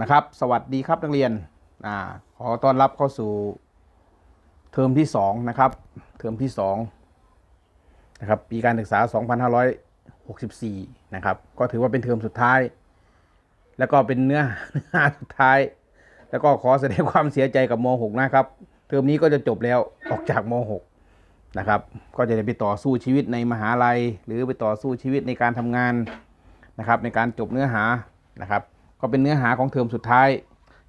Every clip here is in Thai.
นะครับ สวัสดีครับนักเรียนอขอต้อนรับเข้าสู่เทอมที่สองนะครับ เทอมที่สองนะครับ ปีการศึกษา 2564 นะครับ ก็ถือว่าเป็นเทอมสุดท้าย แล้วก็เป็นเนื้อเนื้อหาสุดท้าย แล้วก็ขอแสดงความเสียใจกับม .6 นะครับ เทอมนี้ก็จะจบแล้วออกจากม .6 นะครับ ก็จะได้ไปต่อสู้ชีวิตในมหาลัย หรือไปต่อสู้ชีวิตในการทำงานนะครับ ในการจบเนื้อหานะครับ ก็เป็นเนื้อหาของเทอมสุดท้าย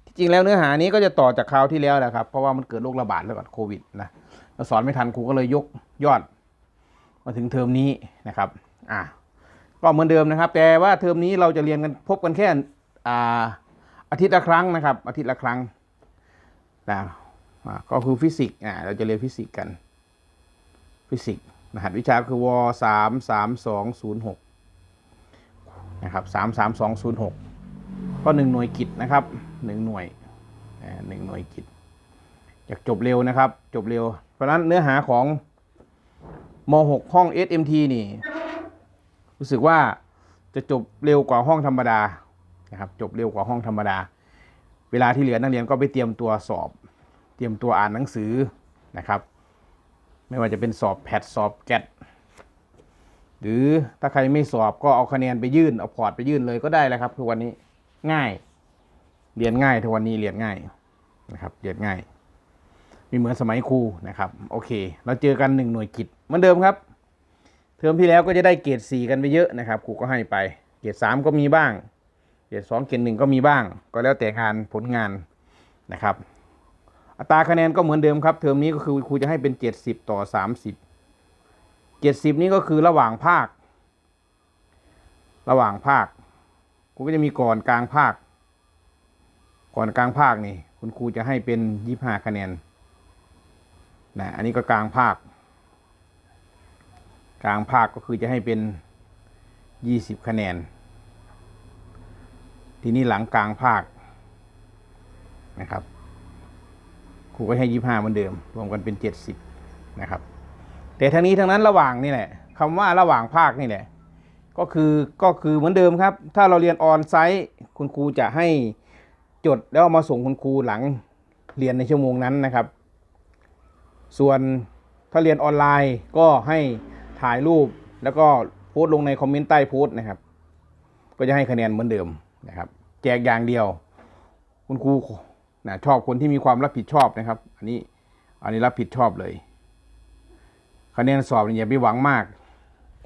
ที่จริงแล้วเนื้อหานี้ก็จะต่อจากคราวที่แล้วแหละครับ เพราะว่ามันเกิดโรคระบาดแล้วก่อนโควิดนะเราสอนไม่ทันครูก็เลยยกยอด มาถึงเทอมนี้นะครับ อะก็เหมือนเดิมนะครับ แต่ว่าเทอมนี้เราจะเรียนกันพบกันแค่อ่าอาทิตย์ละครั้งนะครับ อาทิตย์ละครั้งนะก็คือฟิสิกส์อ่าเราจะเรียนฟิสิกส์กัน ฟิสิกส์รหัสวิชาคือวสามสามสองศูนย์หกนะครับสามสามสองศูนย์หก ก็หนึ่งหน่วยกิจนะครับหนึ่งหน่วยหนึ่งหน่วยกิจอยากจบเร็วนะครับ จบเร็ว เพราะฉะนั้นเนื้อหาของม .6 ห้อง SMT นี่ รู้สึกว่าจะจบเร็วกว่าห้องธรรมดานะครับ จบเร็วกว่าห้องธรรมดา เวลาที่เหลือนักเรียนก็ไปเตรียมตัวสอบ เตรียมตัวอ่านหนังสือนะครับ ไม่ว่าจะเป็นสอบแพทสอบแกดหรือถ้าใครไม่สอบก็เอาคะแนนไปยื่นเอาพอร์ตไปยื่นเลยก็ได้แล้วครับทุกวันนี้ ง่าย เรียนง่ายทุกวันนี้เรียนง่ายนะครับ เรียนง่ายมีเหมือนสมัยครูนะครับ โอเค เราเจอกันหนึ่งหน่วยกิจเหมือนเดิมครับ เทอมที่แล้วก็จะได้เกรดสี่กันไปเยอะนะครับครูก็ให้ไป เกรดสามก็มีบ้าง เกรดสองเกรดหนึ่งก็มีบ้าง ก็แล้วแต่งานผลงานนะครับ อัตราคะแนนก็เหมือนเดิมครับ เทอมนี้ก็คือครูจะให้เป็นเจ็ดสิบต่อสามสิบเจ็ดสิบนี้ก็คือระหว่างภาค ระหว่างภาค ครูก็จะมีก่อนกลางภาค ก่อนกลางภาคนี่ คุณครูจะให้เป็นยี่ห้าคะแนนนะอันนี้ก็กลางภาค กลางภาคก็คือจะให้เป็นยี่สิบคะแนน ทีนี้หลังกลางภาคนะครับครูก็ให้ยี่ห้าเหมือนเดิม รวมกันเป็นเจ็ดสิบนะครับ แต่ทั้งนี้ทั้งนั้นระหว่างนี่แหละคำว่าระหว่างภาคนี่แหละ ก็คือก็คือเหมือนเดิมครับ ถ้าเราเรียนออนไซต์คุณครูจะให้จดแล้วเอามาส่งคุณครูหลังเรียนในชั่วโมงนั้นนะครับ ส่วนถ้าเรียนออนไลน์ก็ให้ถ่ายรูปแล้วก็โพสต์ลงในคอมเมนต์ใต้โพสต์นะครับ ก็จะให้คะแนนเหมือนเดิมนะครับ แจกอย่างเดียว คุณครูนะชอบคนที่มีความรับผิดชอบนะครับ อันนี้อันนี้รับผิดชอบเลย คะแนนสอบเนี่ยอย่าไปหวังมาก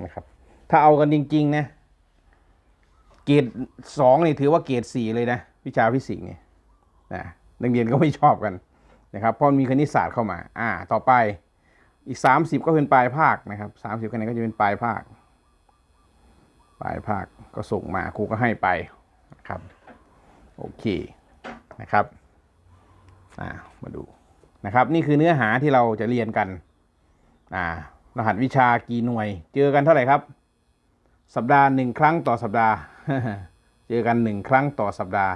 นะครับ ถ้าเอากันจริง ๆ นะ เกรดสองนี่ถือว่าเกรดสี่เลยนะ วิชาฟิสิกส์เนี่ยนะนักเรียนก็ไม่ชอบกันนะครับเพราะมีคณิตศาสตร์เข้ามา อ่า ต่อไปอีกสามสิบก็เป็นปลายภาคนะครับสามสิบคะแนนก็จะเป็นปลายภาค ปลายภาคก็ส่งมาครูก็ให้ไปนะครับโอเคนะครับอ่ามาดูนะครับนี่คือเนื้อหาที่เราจะเรียนกันอ่ารหัสวิชากี่หน่วย เจอกันเท่าไหร่ครับ สัปดาห์หนึ่งครั้งต่อสัปดาห์ เจอกันหนึ่งครั้งต่อสัปดาห์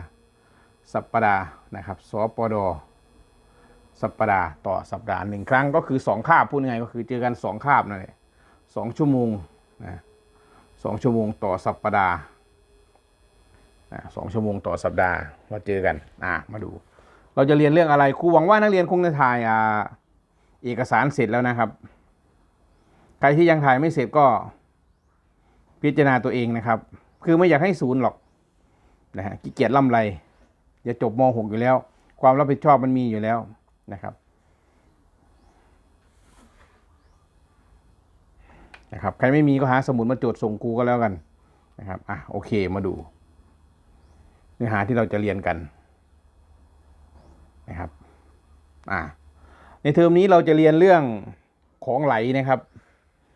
สัปดาห์นะครับสปดสัปดาห์ต่อสัปดาห์หนึ่งครั้งก็คือสองคาบพูดง่ายก็คือเจอกันสองคาบนั่นแหละสองชั่วโมงนะสองชั่วโมงต่อสัปดาห์นะสองชั่วโมงต่อสัปดาห์มาเจอกันอ่ามาดู เราจะเรียนเรื่องอะไรครูหวังว่านักเรียนคงจะถ่ายอ่าเอกสารเสร็จแล้วนะครับ ใครที่ยังถ่ายไม่เสร็จก็ พิจารณาตัวเองนะครับ คือไม่อยากให้ศูนย์หรอกนะฮะขี้เกียจล่ำไรอย่าจบม .6 อยู่แล้ว ความรับผิดชอบมันมีอยู่แล้วนะครับนะครับใครไม่มีก็หาสมุดมาจดส่งครูก็แล้วกันนะครับอะโอเคมาดู เนื้อหาที่เราจะเรียนกันนะครับอ่าในเทอมนี้เราจะเรียนเรื่องของไหลนะครับ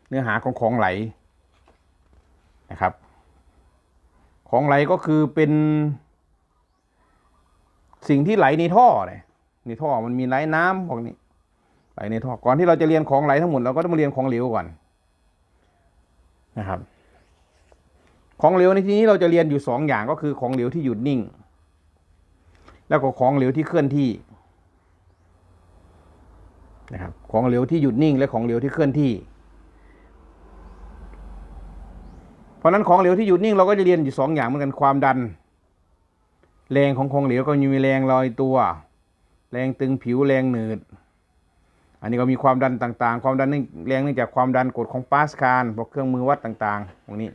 เนื้อหาของของไหล นะครับ ของไหลก็คือเป็น สิ่งที่ไหลในท่อเนี่ยในท่อมันมีไหลน้ำพวกนี้ ไหลในท่อก่อนที่เราจะเรียนของไหลทั้งหมดเราก็ต้องมาเรียนของเหลวก่อนนะครับ ของเหลวในที่นี้เราจะเรียนอยู่สองอย่างก็คือของเหลวที่หยุดนิ่ง แล้วก็ของเหลวที่เคลื่อนที่นะครับ ของเหลวที่หยุดนิ่งและของเหลวที่เคลื่อนที่ เพราะนั้นของเหลวที่หยุดนิ่งเราก็จะเรียนอยู่สองอย่างเหมือนกันความดัน แรงของของเหลวก็มีแรงลอยตัว แรงตึงผิวแรงหนืด อันนี้ก็มีความดันต่างๆ ความดันนื่งแรงเนื่องจากความดันกดของปาสคาลพวกเครื่องมือวัดต่างๆพวกนี้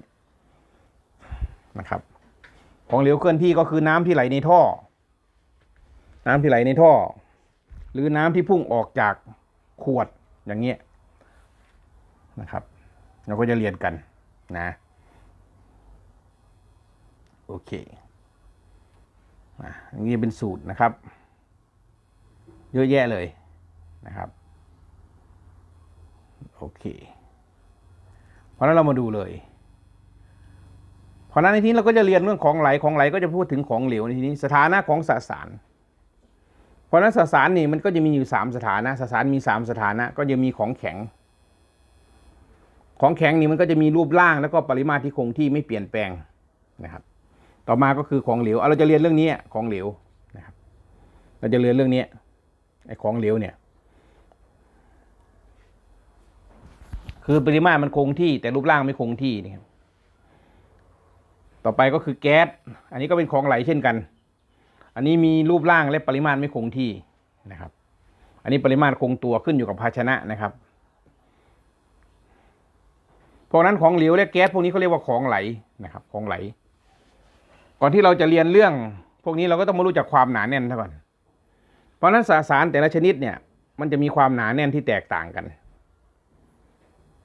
นะครับ ของเหลวเคลื่อนที่ก็คือน้ำที่ไหลในท่อ น้ำที่ไหลในท่อ หรือน้ำที่พุ่งออกจากขวดอย่างเงี้ยนะครับ เราก็จะเรียนกันนะ โอเคอะอันนี้เป็นสูตรนะครับ เยอะแยะเลยนะครับ โอเค เพราะนั้นเรามาดูเลย เพราะนั้นในที่นี้เราก็จะเรียนเรื่องของไหลของไหลก็จะพูดถึงของเหลวในที่นี้ สถานะของสสาร เพราะฉะนั้นสสารนี่มันก็จะมีอยู่สามสถานะ สสารมีสามสถานะ ก็จะมีของแข็ง ของแข็งนี่มันก็จะมีรูปร่างแล้วก็ปริมาตรที่คงที่ไม่เปลี่ยนแปลงนะครับ ต่อมาก็คือของเหลวเอาเราจะเรียนเรื่องนี้ของเหลวนะครับ เราจะเรียนเรื่องนี้ไอ้ของเหลวเนี่ย คือปริมาตรมันคงที่แต่รูปร่างไม่คงที่นี่ครับต่อไปก็คือแก๊ส อันนี้ก็เป็นของไหลเช่นกัน อันนี้มีรูปร่างและปริมาตรไม่คงที่นะครับ อันนี้ปริมาตรคงตัวขึ้นอยู่กับภาชนะนะครับ พวกนั้นของเหลวและแก๊สพวกนี้เขาเรียกว่าของไหลนะครับ ของไหล ก่อนที่เราจะเรียนเรื่อง พวกนี้เราก็ต้องมารู้จักความหนาแน่นซะก่อน เพราะนั้นสสารแต่ละชนิดเนี่ย มันจะมีความหนาแน่นที่แตกต่างกัน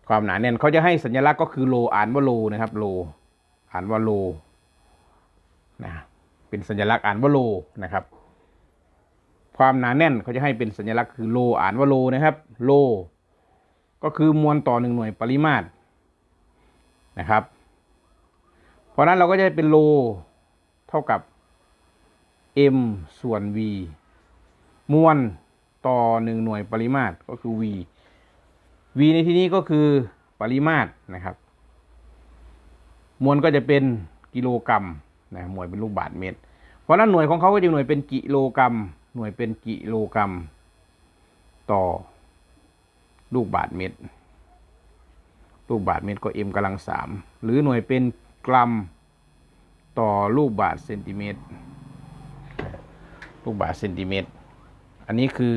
ความหนาแน่นเขาจะให้สัญลักษณ์ก็คือโลอ่านว่าโลนะครับ โล อ่านว่าโลนะเป็นสัญลักษณ์อ่านว่าโลนะครับ ความหนาแน่นเขาจะให้เป็นสัญลักษณ์คือโลอ่านว่าโลนะครับ โล ก็คือมวลต่อหนึ่งหน่วยปริมาตรนะครับ เพราะนั้นเราก็จะเป็นโล เท่ากับ m ส่วน v มวลต่อหนึ่งหน่วยปริมาตรก็คือ v v ในที่นี้ก็คือปริมาตรนะครับ มวลก็จะเป็นกิโลกรัมนะหน่วยเป็นลูกบาศก์เมตร เพราะนั้นหน่วยของเขาก็จะหน่วยเป็นกิโลกรัม หน่วยเป็นกิโลกรัม ต่อลูกบาศก์เมตร ลูกบาศก์เมตรก็ m กำลังสามหรือหน่วยเป็นกรัม ต่อลูกบาศก์เซนติเมตร ลูกบาศก์เซนติเมตร อันนี้คือ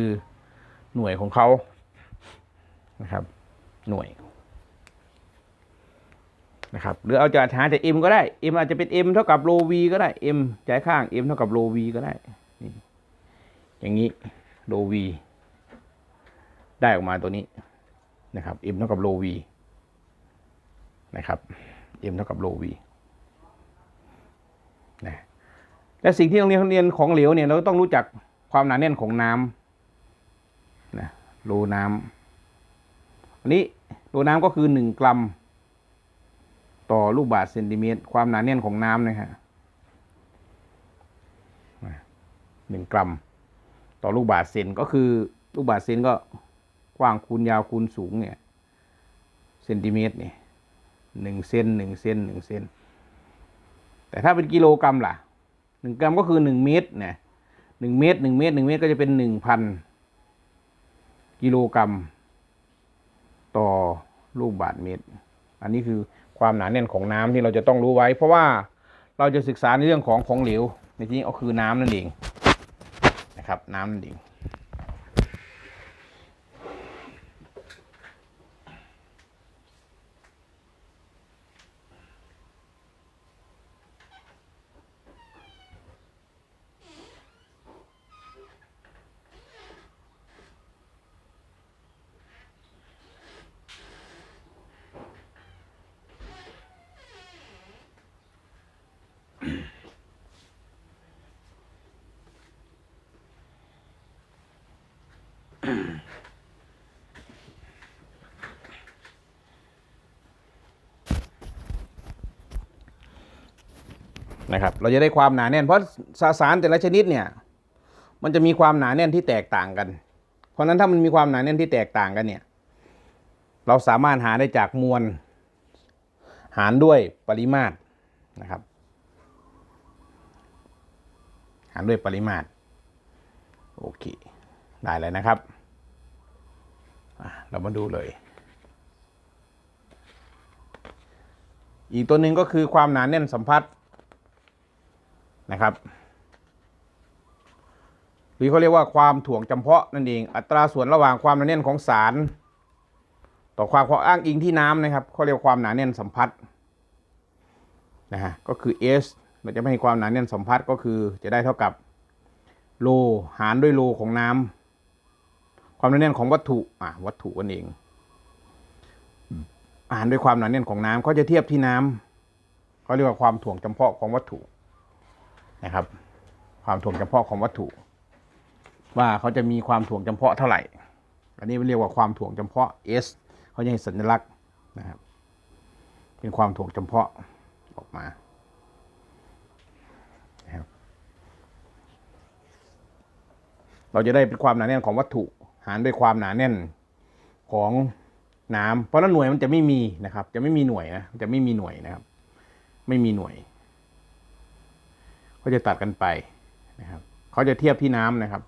หน่วยของเขานะครับ หน่วยนะครับหรือเอาจะหาจาก m ก็ได้ m อาจจะเป็น m เท่ากับโล v ก็ได้ m จ่ายข้าง m เท่ากับโล v ก็ได้นี่อย่างนี้โล v ได้ออกมาตัวนี้นะครับ m เท่ากับโล v นะครับ m เท่ากับโล v นะและสิ่งที่โรงเรียนเรียนของเหลวเนี่ยเราต้องรู้จักความหนาแน่นของน้ำนะโลน้ำอันนี้โลน้ำก็คือหนึ่งกรัม ต่อลูกบาศก์เซนติเมตร ความหนาแน่นของน้ำนะฮะหนึ่งกรัม ต่อลูกบาศก์เซนก็คือลูกบาศก์เซนก็กว้างคูณยาวคูณสูงเนี่ยเซนติเมตรเนี่ยหนึ่งเซนหนึ่งเซนหนึ่งเซน แต่ถ้าเป็นกิโลกรัมล่ะหนึ่งกรัมก็คือหนึ่งเมตรเนี่ยหนึ่งเมตรหนึ่งเมตรหนึ่งเมตรก็จะเป็นหนึ่งพันกิโลกรัม ต่อลูกบาศก์เมตร อันนี้คือความหนาแน่นของน้ำที่เราจะต้องรู้ไว้ เพราะว่าเราจะศึกษาในเรื่องของของเหลวในที่นี้ก็คือน้ำนั่นเองนะครับ น้ำนั่นเอง นะครับเราจะได้ความหนาแน่นเพราะสสารแต่ละชนิดเนี่ยมันจะมีความหนาแน่นที่แตกต่างกัน เพราะฉะนั้นถ้ามันมีความหนาแน่นที่แตกต่างกันเนี่ยเราสามารถหาได้จากมวลหารด้วยปริมาตรนะครับ หารด้วยปริมาตรโอเค ได้เลยนะครับ เรามาดูเลย อีกตัวหนึ่งก็คือความหนาแน่นสัมพัทธ์ นะครับ หรือเขาเรียกว่าความถ่วงจำเพาะนั่นเอง อัตราส่วนระหว่างความหนาแน่นของสาร ต่อความข้ออ้างอิงที่น้ำนะครับเขาเรียกว่าความหนาแน่นสัมพัทธ์นะฮะก็คือ S เราจะไม่ให้ความหนาแน่นสัมพัทธ์ก็คือจะได้เท่ากับโลหารด้วยโลของน้ำความหนาแน่นของวัตถุอะวัตถุนั่นเองหารด้วยความหนาแน่นของน้ำเขาจะเทียบที่น้ำเขาเรียกว่าความถ่วงจำเพาะของวัตถุ นะครับ ความถ่วงจำเพาะของวัตถุ ว่าเขาจะมีความถ่วงจำเพาะเท่าไหร่ อันนี้เรียกว่าความถ่วงจำเพาะ S เขาจะให้สัญลักษณ์นะครับ เป็นความถ่วงจำเพาะออกมาเราจะได้เป็นความหนาแน่นของวัตถุ หารด้วยความหนาแน่นของน้ำเพราะฉะนั้นหน่วยมันจะไม่มีนะครับ จะไม่มีหน่วยนะจะไม่มีหน่วยนะครับ ไม่มีหน่วย ก็จะตัดกันไปนะครับเขาจะเทียบที่น้ำนะครับ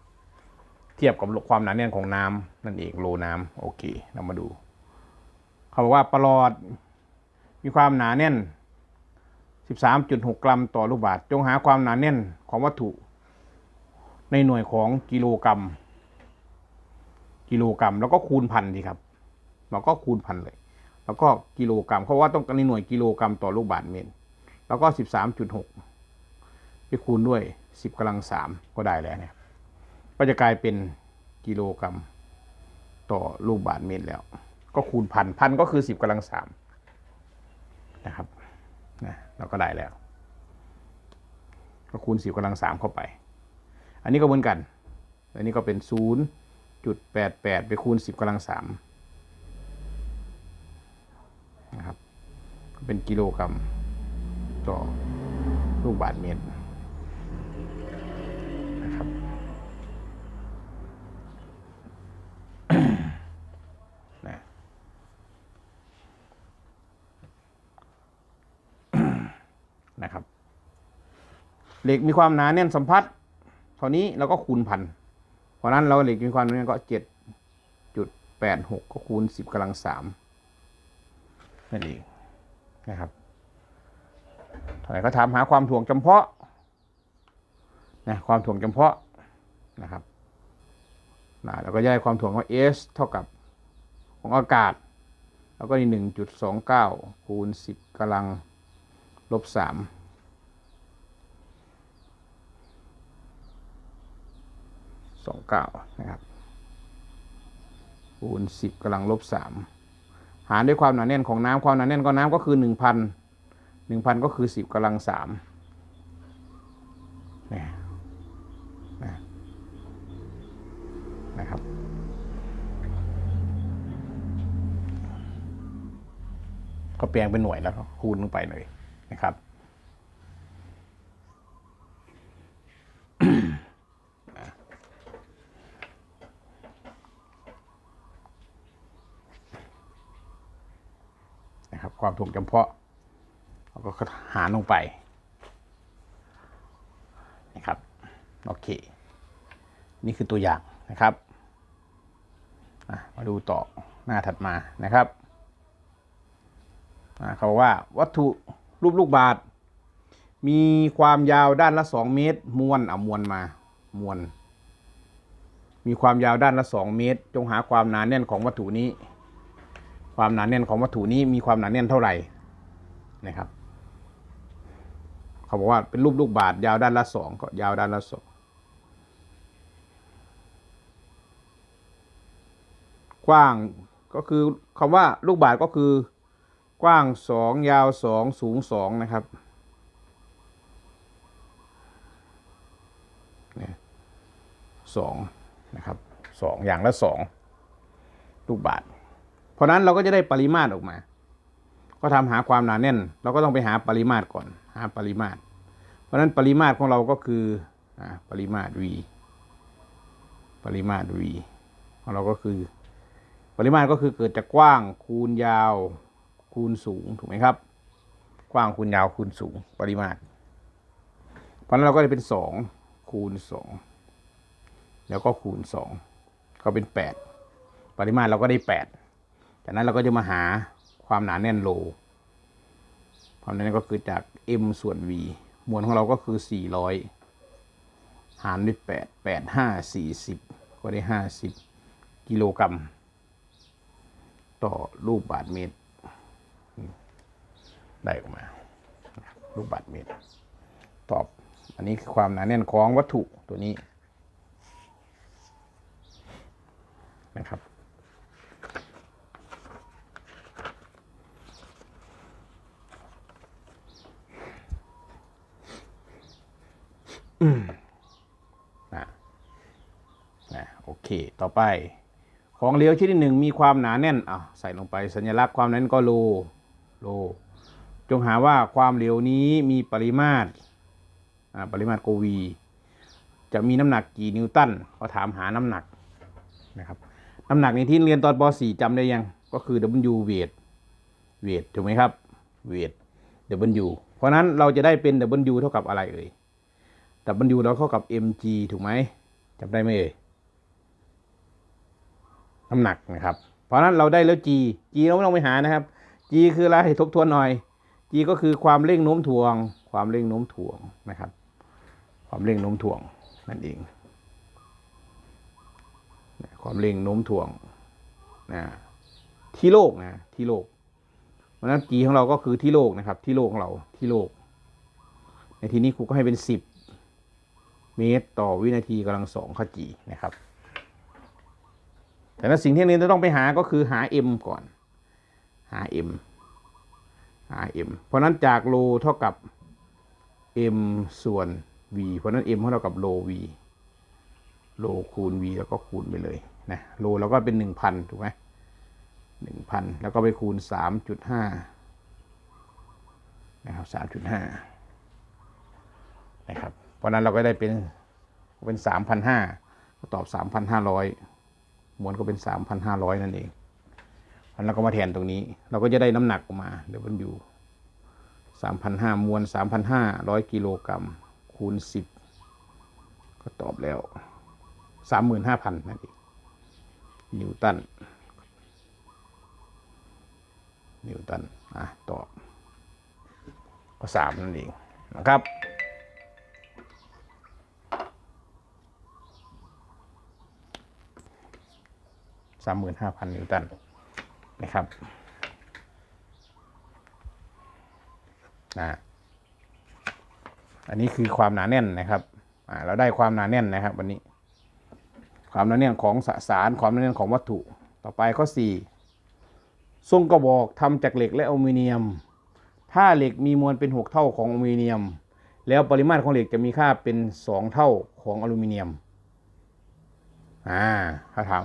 เทียบกับความหนาแน่นของน้ำนั่นเองโลน้ำโอเค เรามาดู เขาบอกว่าปลอดมีความหนาแน่น 13.6 กรัมต่อลูกบาศก์จงหาความหนาแน่นของวัตถุในหน่วยของกิโลกรัม กิโลกรัม แล้วก็คูณพันดีครับเราก็คูณพันเลย แล้วก็กิโลกรัม เพราะว่าต้องการในหน่วยกิโลกรัมต่อลูกบาศก์เมตร แล้วก็ 13.6 ไปคูณด้วย 10กำลังสามก็ได้แล้วเนี่ยก็จะกลายเป็นกิโลกรัมต่อลูกบาศก์เมตรแล้ว ก็คูณพันพันก็คือสิบกำลังสามนะครับนะเราก็ได้แล้ว ก็คูณสิบกำลังสามเข้าไป อันนี้ก็เหมือนกัน อันนี้ก็เป็นศูนย์จุดแปดแปดไปคูณสิบกำลังสามนะครับก็เป็นกิโลกรัมต่อลูกบาศก์เมตรนะครับ นะ นะครับ เหล็กมีความหนาแน่นสัมพัทธ์เท่านี้เราก็คูณพันเพราะนั้นเราเหล็กมีความหนาแน่นก็เจ็ดจุดแปดหกก็คูณสิบกำลังสามนั่นเองนะครับเท่าไหร่ก็ถามหาความถ่วงจำเพาะนะความถ่วงจำเพาะนะครับนะเราก็จะได้ความถ่วงว่า S เท่ากับของอากาศ แล้วก็นี่หนึ่งจุดสองเก้าคูณสิบกำลังลบส สองเก้านะครับคูณสิบกำลังลบสามหารด้วยความหนาแน่นของน้ำความหนาแน่นของน้ำก็คือหนึ่งพันหนึ่งพันก็คือสิบกำลังสามนะนะนะครับก็แปลงเป็นหน่วยแล้วก็คูณลงไปเลยนะครับ ความถ่วงจำเพาะเราก็หารลงไปนะครับโอเค นี่คือตัวอย่างนะครับมาดูต่อหน้าถัดมานะครับเขาว่าวัตถุรูปลูกบาศมีความยาวด้านละ 2 เมตรมวลอะมวลมามวลมีความยาวด้านละ 2 เมตร จงหาความหนาแน่นของวัตถุนี้ ความหนาแน่นของวัตถุนี้มีความหนาแน่นเท่าไหร่นะครับ เขาบอกว่าเป็นรูปลูกบาศก์ยาวด้านละสองก็ยาวด้านละสองกว้างก็คือคำว่าลูกบาศก์ก็คือกว้างสองยาวสองสูงสองนะครับนี่สองนะครับสองอย่างละสองลูกบาศก์ เพราะนั้นเราก็จะได้ปริมาตรออกมา ก็ทำหาความหนาแน่น เราก็ต้องไปหาปริมาตรก่อน หาปริมาตร เพราะนั้นปริมาตรของเราก็คืออปริมาตร v ปริมาตร v ของเราก็คือ ปริมาตรก็คือเกิดจากกว้างคูณยาวคูณสูงถูกไหมครับ กว้างคูณยาวคูณสูง ปริมาตร เพราะฉะนั้นเราก็จะเป็นสองคูณสองแล้วก็คูณสองก็เป็นแปดปริมาตรเราก็ได้แปด จากนั้นเราก็จะมาหาความหนาแน่นโล ความหนาแน่นก็คือจาก m ส่วน v มวลของเราก็คือ 400 หารด้วยแปดแปดห้าสี่สิบก็ได้ห้าสิบกิโลกรัม ต่อลูกบาทเมตร ได้ออกมา ลูกบาทเมตร ตอบ อันนี้คือความหนาแน่นของวัตถุตัวนี้นะครับ นะนะโอเค ต่อไป ของเหลวชนิดหนึ่งมีความหนาแน่นอะใส่ลงไปสัญลักษณ์ความนั้นก็โลโล จงหาว่าความเหลวนี้มีปริมาตรอ่าปริมาตรโกวี จะมีน้ำหนักกี่นิวตันเขาถามหาน้ำหนักนะครับน้ำหนักในที่เรียนตอนป .4 จำได้ยังก็คือ W weight weight ถูกไหมครับ weight W เพราะนั้นเราจะได้เป็น W เท่ากับอะไรเอ่ย W เราเท่ากับ mg ถูกไหมจำได้ไหมเอ่ยน้ำหนักนะครับ เพราะนั้นเราได้แล้ว g g เราไม่ต้องไปหานะครับ g คืออะไรทบทวนหน่อย g ก็คือความเร่งโน้มถ่วง ความเร่งโน้มถ่วงนะครับ ความเร่งโน้มถ่วงนั่นเองความเร่งโน้มถ่วงนะที่โลกนะที่โลกเพราะนั้น g ของเราก็คือที่โลกนะครับ ที่โลกของเราที่โลก ในที่นี้ครูก็ให้เป็น10 เมตรต่อวินาทีกำลังสองข้อ g นะครับ แต่ละสิ่งที่เรียนจะต้องไปหาก็คือหา m ก่อน หา m หา m เพราะนั้นจากโลเท่ากับ m ส่วน v เพราะนั้น m เท่ากับโล v โลคูณ v แล้วก็คูณไปเลยนะโลแล้วก็เป็นหนึ่งพันถูกไหมหนึ่งพันแล้วก็ไปคูณสามจุดห้านะครับสามจุดห้านะครับ เพราะนั้นเราก็ได้เป็นเป็นสามพันห้าก็ตอบสามพันห้าร้อยมวลก็เป็นสามพันห้าร้อยนั่นเองอันเราก็มาแทนตรงนี้ เราก็จะได้น้ำหนักออกมาเดี๋ยวมันอยู่สามพันห้ามวลสามพันห้าร้อยกิโลกรัมคูณสิบก็ตอบแล้วสามหมื่นห้าพันนั่นเองนิวตันนิวตันอะตอบก็สามนั่นเองนะครับ สามหมื่นห้าพันนิวตันนะครับนะอันนี้คือความหนาแน่นนะครับอ่าเราได้ความหนาแน่นนะครับ วันนี้ ความหนาแน่นของสสารความหนาแน่นของวัตถุ ต่อไปข้อสี่ทรงกระบอกทำจากเหล็กและอลูมิเนียม ถ้าเหล็กมีมวลเป็นหกเท่าของอลูมิเนียม แล้วปริมาตรของเหล็กจะมีค่าเป็นสองเท่าของอลูมิเนียม อ่าถ้าถาม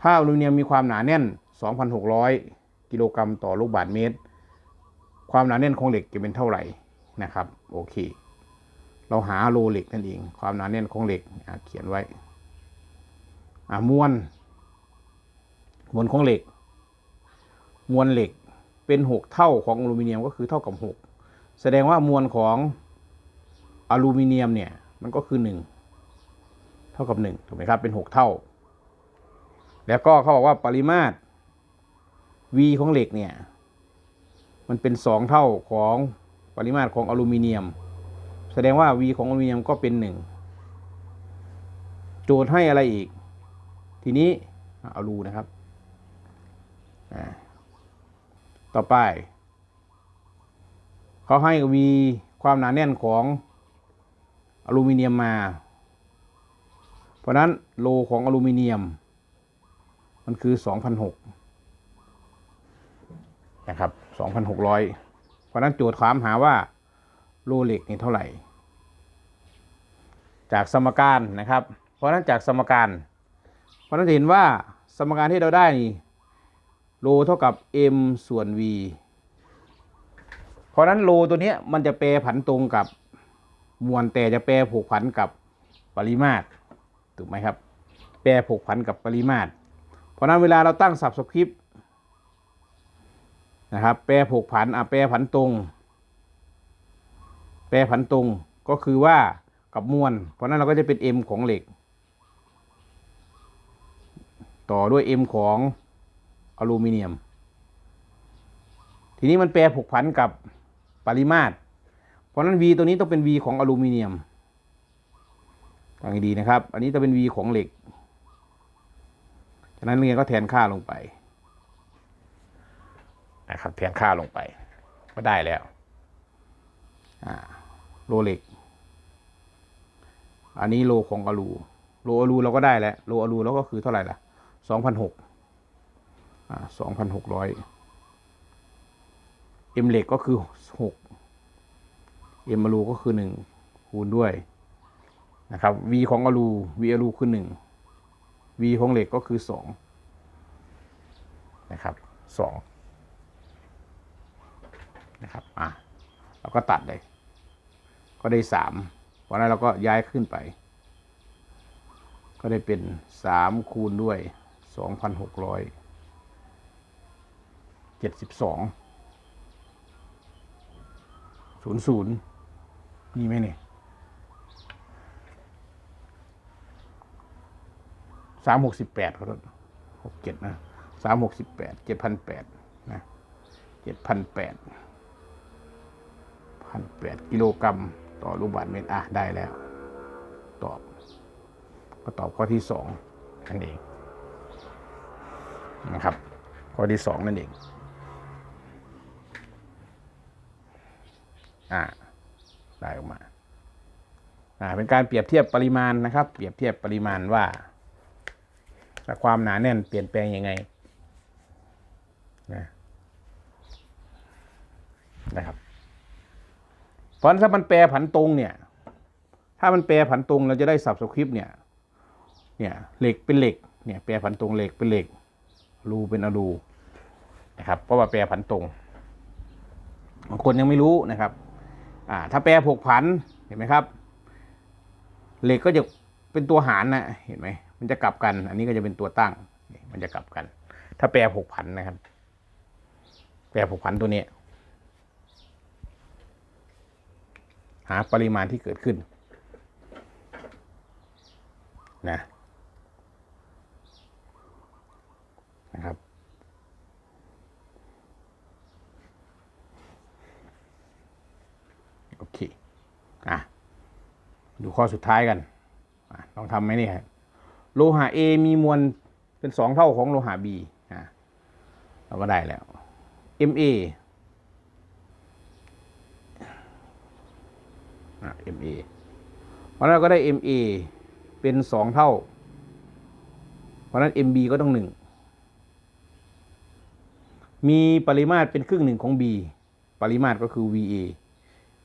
ถ้าอลูมิเนียมมีความหนาแน่น 2,600 กิโลกรัมต่อลูกบาศก์เมตร ความหนาแน่นของเหล็กจะเป็นเท่าไหร่นะครับ โอเค เราหาโลเหล็กนั่นเอง ความหนาแน่นของเหล็กเขียนไว้อ่ามวลมวลของเหล็ก มวลเหล็กเป็นหกเท่าของอลูมิเนียมก็คือเท่ากับหกแสดงว่ามวลของอลูมิเนียมเนี่ยมันก็คือหนึ่งเท่ากับหนึ่งถูกไหมครับเป็นหกเท่า แล้วก็เขาบอกว่าปริมาตร v ของเหล็กเนี่ย มันเป็นสองเท่าของปริมาตรของอลูมิเนียม แสดงว่า v ของอลูมิเนียมก็เป็นหนึ่งโจทย์ให้อะไรอีก ทีนี้เอารูนะครับ ต่อไป เขาให้ v ความหนาแน่นของอลูมิเนียมมา เพราะนั้นโลของอลูมิเนียม มันคือ 2,600นะครับ 2,600 เพราะนั้นโจทย์ถามหาว่าโลเหล็กนี่เท่าไหร่ จากสมการนะครับ เพราะนั้นจากสมการ เพราะนั้นจะเห็นว่าสมการที่เราได้นี่โลเท่ากับ m ส่วน v เพราะนั้นโลตัวนี้มันจะแปรผันตรงกับมวลแต่จะแปรผูกผันกับปริมาตรถูกไหมครับ แปรผูกผันกับปริมาตร เพราะนั้นเวลาเราตั้งสับสคริปต์นะครับ แปรผูกผันอะแปรผันตรง แปรผันตรงก็คือว่ากับมวล เพราะนั้นเราก็จะเป็น m ของเหล็ก ต่อด้วย m ของอลูมิเนียม ทีนี้มันแปรผูกผันกับปริมาตร เพราะนั้น v ตัวนี้ต้องเป็น v ของอลูมิเนียมฟังดีนะครับ อันนี้จะเป็น v ของเหล็ก ฉะนั้นนักเรียนก็แทนค่าลงไปนะครับแทนค่าลงไปก็ได้แล้วอ่าโลเหล็ก อันนี้โลของอลูโลอลูเราก็ได้แล้วโลอลูเราก็คือเท่าไหร่ล่ะสองพันหกอ่าสองพันหกร้อยเอ็มเหล็กก็คือหกเอ็มอลูก็คือหนึ่งคูณด้วยนะครับ V ของอลู V อลูคือหนึ่ง V ของเหล็กก็คือสองนะครับสองนะครับอะเราก็ตัดเลย ก็ได้สามเพราะนั้นเราก็ย้ายขึ้นไป ก็ได้เป็นสามคูณด้วยสองพันหกร้อยเจ็ดสิบสองศูนย์ศูนย์มีไหมเนี่ย สามหกสิบแปดเขาหกเจ็ดนะสามหกสิบแปดเจ็ดพันแปดนะเจ็ดพันแปดพันแปดกิโลกรัมต่อลูกบาศก์เมตรอะได้แล้ว ตอบ ก็ตอบข้อที่สองนั่นเองนะครับ ข้อที่สองนั่นเองอ่าได้ออกมาอ่าเป็นการเปรียบเทียบปริมาณนะครับ เปรียบเทียบปริมาณว่า ความหนาแน่นเปลี่ยนแปลงยังไงนะนะครับเพราะถ้ามันแปรผันตรงเนี่ย ถ้ามันแปรผันตรงเราจะได้สับสคริปต์เนี่ยเนี่ยเหล็กเป็นเหล็กเนี่ยแปรผันตรงเหล็กเป็นเหล็กรูเป็นอรูนะครับเพราะว่าแปรผันตรงบางคนยังไม่รู้นะครับอ่าถ้าแปรผกผันเห็นไหมครับ เหล็กก็จะเป็นตัวหารนะเห็นไหม มันจะกลับกัน อันนี้ก็จะเป็นตัวตั้ง มันจะกลับกัน ถ้าแปรผกผันนะครับ แปรผกผันตัวนี้ หาปริมาณที่เกิดขึ้นนะนะครับโอเค อะ ดูข้อสุดท้ายกันลองทำไหมนี่ย โลหะ A มีมวลเป็นสองเท่าของโลหะ B อะเราก็ได้แล้ว MA MA เพราะนั้นเราก็ได้ MA เป็นสองเท่า เพราะนั้น MB ก็ต้องหนึ่งมีปริมาตรเป็นครึ่งหนึ่งของ B ปริมาตรก็คือ VA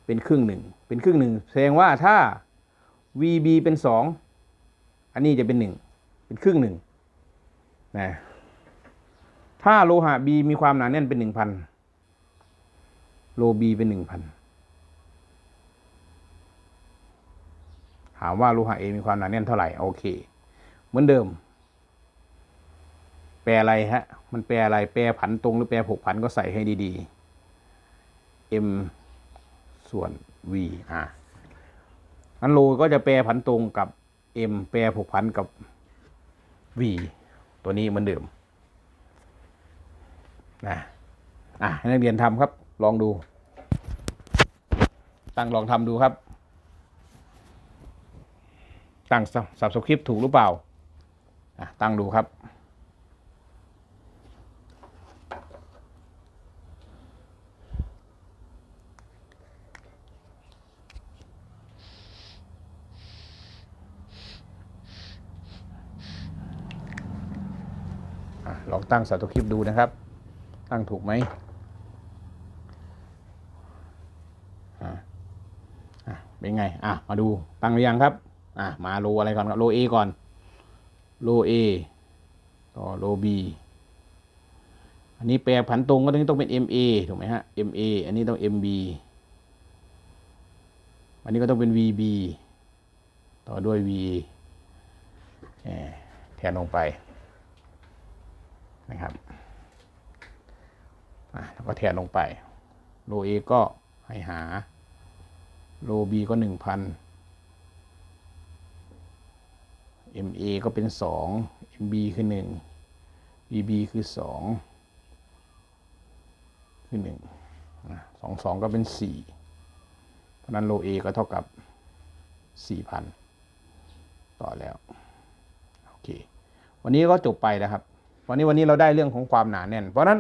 เป็นครึ่งหนึ่งเป็นครึ่งหนึ่งแสดงว่าถ้า VB เป็นสอง อันนี้จะเป็นหนึ่งเป็นครึ่งหนึ่งนะถ้าโลหะ B มีความหนาแน่นเป็นหนึ่งพันโล B เป็นหนึ่งพันถามว่าโลหะ A มีความหนาแน่นเท่าไหร่ โอเค เหมือนเดิม แปลอะไรฮะ มันแปลอะไร แปลผันตรงหรือแปลผกผันก็ใส่ให้ดีๆ M ส่วน V อะนั้นโลก็จะแปลผันตรงกับ M แปรผกพันกับ V ตัวนี้เหมือนเดิมนะอะให้นักเรียนทำครับ ลองดู ตั้งลองทำดูครับ ตั้งสับสคริปต์ถูกหรือเปล่าอะตั้งดูครับ อะลอง ตั้งสับสคริปดูนะครับ ตั้งถูกไหมเป็นไง อะ มาดู ตั้งหรือยังครับ อะ มาโลอะไรก่อนครับ โลเอก่อน โลเอต่อโลบีอันนี้แปลผันตรงก็ต้องต้องเป็น MA ถูกไหมฮะ MA อันนี้ต้อง MB อันนี้ก็ต้องเป็น VB ต่อด้วย V แทนลงไป นะครับแล้วก็แทนลงไปโล A ก็ให้หาโล B ก็หนึ่งพัน MA ก็เป็นสอง MB คือหนึ่ง BB คือสองคือหนึ่งสองสองก็เป็นสี่เพราะนั้นโล A ก็เท่ากับสี่พันต่อแล้ว โอเค วันนี้ก็จบไปแล้วครับ วันนี้วันนี้เราได้เรื่องของความหนาแน่น เพราะนั้น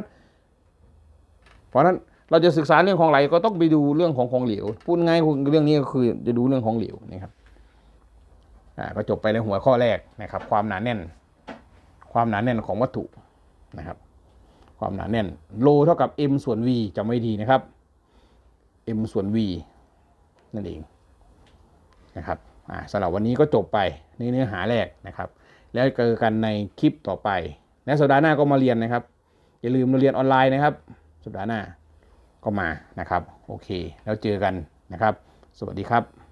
เพราะนั้นเราจะศึกษาเรื่องของไหลก็ต้องไปดูเรื่องของของเหลวพูดง่ายเรื่องนี้ก็คือจะดูเรื่องของเหลวนะครับอ่าก็จบไปในหัวข้อแรกนะครับ ความหนาแน่น ความหนาแน่นของวัตถุนะครับ ความหนาแน่นโลเท่ากับ m ส่วน v จำไว้ดีนะครับ m ส่วน v นั่นเองนะครับอ่าสำหรับวันนี้ก็จบไปในเนื้อหาแรกนะครับ แล้วเจอกันในคลิปต่อไป และสัปดาห์หน้าก็มาเรียนนะครับ อย่าลืมมาเรียนออนไลน์นะครับ สัปดาห์หน้าก็มานะครับ โอเค แล้วเจอกันนะครับ สวัสดีครับ